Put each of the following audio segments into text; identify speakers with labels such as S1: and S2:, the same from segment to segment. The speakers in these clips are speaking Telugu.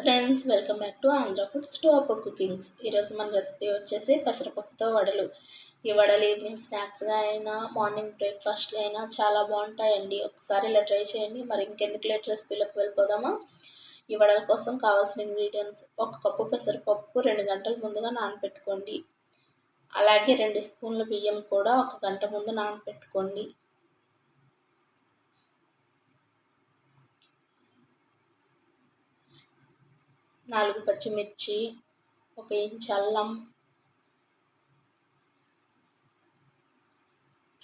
S1: Friends welcome back to Andhra food stop cookings. ఈరోజు మన రెసిపీ వచ్చేసి పెసరపప్పుతో వడలు. ఈ వడలు ఈవినింగ్ స్నాక్స్గా అయినా మార్నింగ్ బ్రేక్ఫాస్ట్లో అయినా చాలా బాగుంటాయండి. ఒకసారి ఇలా ట్రై చేయండి. మరి ఇంకెందుకు లేట్ రెసిపీలోకి వెళ్ళిపోదామా? ఈ వడల కోసం కావాల్సిన ఇంగ్రీడియంట్స్ ఒక కప్పు పెసరపప్పు రెండు గంటల ముందుగా నానబెట్టుకోండి అలాగే రెండు స్పూన్ల బియ్యం కూడా ఒక గంట ముందు నానబెట్టుకోండి నాలుగు పచ్చిమిర్చి ఒక ఇంచ్ అల్లం.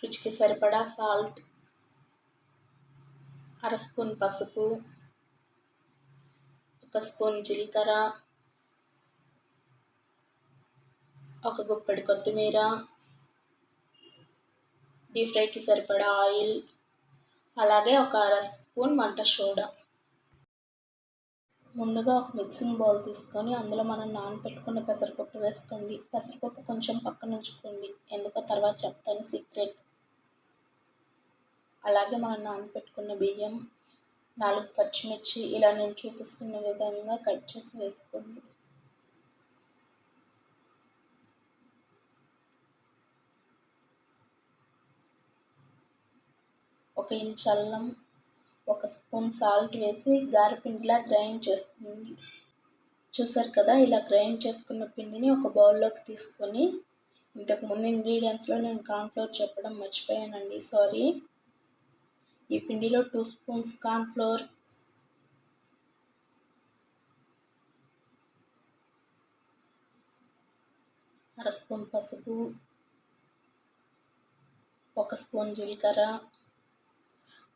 S1: రుచికి సరిపడా సాల్ట్ అర స్పూన్ పసుపు. ఒక స్పూన్ జీలకర్ర. ఒక గుప్పెడు కొత్తిమీర. డీప్ ఫ్రైకి సరిపడా ఆయిల్. అలాగే ఒక అర స్పూన్ వంట సోడా. ముందుగా ఒక మిక్సింగ్ బౌల్ తీసుకొని అందులో మనం నానబెట్టుకున్న పెసరపప్పు వేసుకోండి. పెసరపప్పు కొంచెం పక్కన ఉంచుకోండి. ఎందుకో తర్వాత చెప్తాను సీక్రెట్. అలాగే మనం నానబెట్టుకున్న బియ్యం నాలుగు పచ్చిమిర్చి ఇలా నేను చూపిస్తున్న విధంగా కట్ చేసి వేసుకోండి. ఒక ఇంచు అల్లం ఒక స్పూన్ సాల్ట్ వేసి గారపిండిలా గ్రైండ్ చేసుకుంది చూసారు కదా? ఇలా గ్రైండ్ చేసుకున్న పిండిని ఒక బౌల్లోకి తీసుకొని ఇంతకుముందు ఇంగ్రీడియంట్స్లో నేను కార్న్ఫ్లోర్ చెప్పడం మర్చిపోయానండి సారీ. ఈ పిండిలో టూ స్పూన్స్ కార్న్ఫ్లోర్ అర స్పూన్ పసుపు ఒక స్పూన్ జీలకర్ర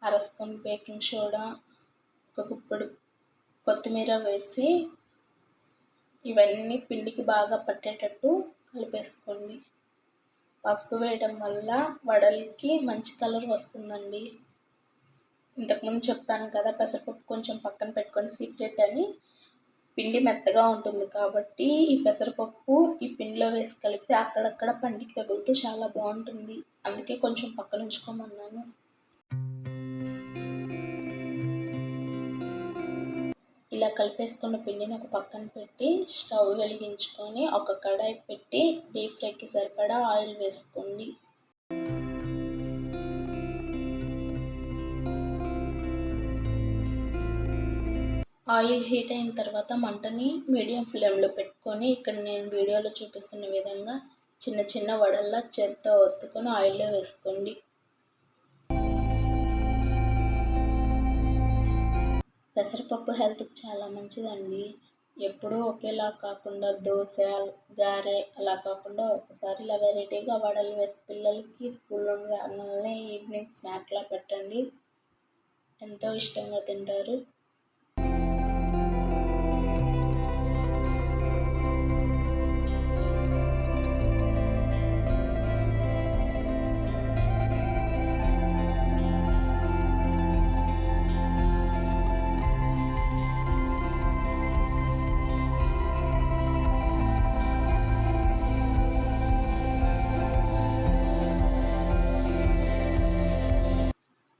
S1: అర స్పూన్ బేకింగ్ సోడా ఒక కుప్పుడు కొత్తిమీర వేసి ఇవన్నీ పిండికి బాగా పట్టేటట్టు కలిపేసుకోండి. పసుపు వేయడం వల్ల వడలకి మంచి కలర్ వస్తుందండి. ఇంతకుముందు చెప్పాను కదా పెసరపప్పు కొంచెం పక్కన పెట్టుకొని సీక్రెట్ అని. పిండి మెత్తగా ఉంటుంది కాబట్టి ఈ పెసరపప్పు ఈ పిండిలో వేసి కలిపితే అక్కడక్కడ పండికి తగులుతూ చాలా బాగుంటుంది. అందుకే కొంచెం పక్కన ఉంచుకోమన్నాను. ఇలా కలిపేసుకున్న పిండిని ఒక పక్కన పెట్టి స్టవ్ వెలిగించుకొని ఒక కడాయి పెట్టి డీప్ ఫ్రైకి సరిపడా ఆయిల్ వేసుకోండి. ఆయిల్ హీట్ అయిన తర్వాత మంటని మీడియం ఫ్లేమ్లో పెట్టుకొని ఇక్కడ నేను వీడియోలో చూపిస్తున్న విధంగా చిన్న చిన్న వడల్లా చేత్తో ఒత్తుకొని ఆయిల్లో వేసుకోండి. పెసరపప్పు హెల్త్కి చాలా మంచిదండి. ఎప్పుడూ ఒకేలా కాకుండా దోశ గారె అలా కాకుండా ఒకసారి ఇలా వెరైటీగా వడలు వేసి పిల్లలకి స్కూల్లో రాగానే ఈవినింగ్ స్నాక్లా పెట్టండి. ఎంతో ఇష్టంగా తింటారు.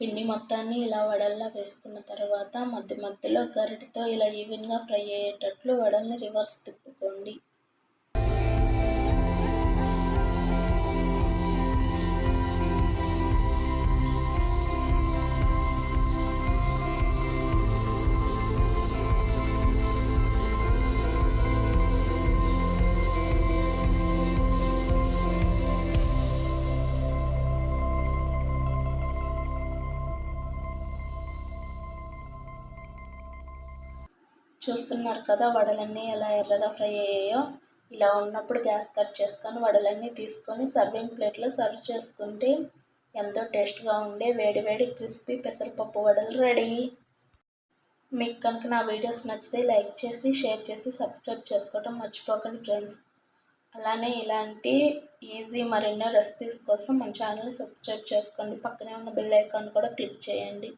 S1: పిండి మొత్తాన్ని ఇలా వడల్లా వేసుకున్న తర్వాత మధ్య మధ్యలో గరిటతో ఇలా ఈవెన్గా ఫ్రై అయ్యేటట్లు వడల్ని రివర్స్ తిప్పుకోండి. చూస్తున్నారు కదా వడలన్నీ ఎలా ఎర్రగా ఫ్రై అయ్యాయో. ఇలా ఉన్నప్పుడు గ్యాస్ కట్ చేసుకొని వడలన్నీ తీసుకొని సర్వింగ్ ప్లేట్లో సర్వ్ చేసుకుంటే ఎంతో టేస్ట్గా ఉండే వేడి వేడి క్రిస్పీ పెసరపప్పు వడలు రెడీ. మీకు కనుక నా వీడియోస్ నచ్చితే లైక్ చేసి షేర్ చేసి సబ్స్క్రైబ్ చేసుకోవడం మర్చిపోకండి ఫ్రెండ్స్. అలానే ఇలాంటి ఈజీ మరెన్నో రెసిపీస్ కోసం మన ఛానల్ని సబ్స్క్రైబ్ చేసుకోండి. పక్కనే ఉన్న బెల్ ఐకాన్ కూడా క్లిక్ చేయండి.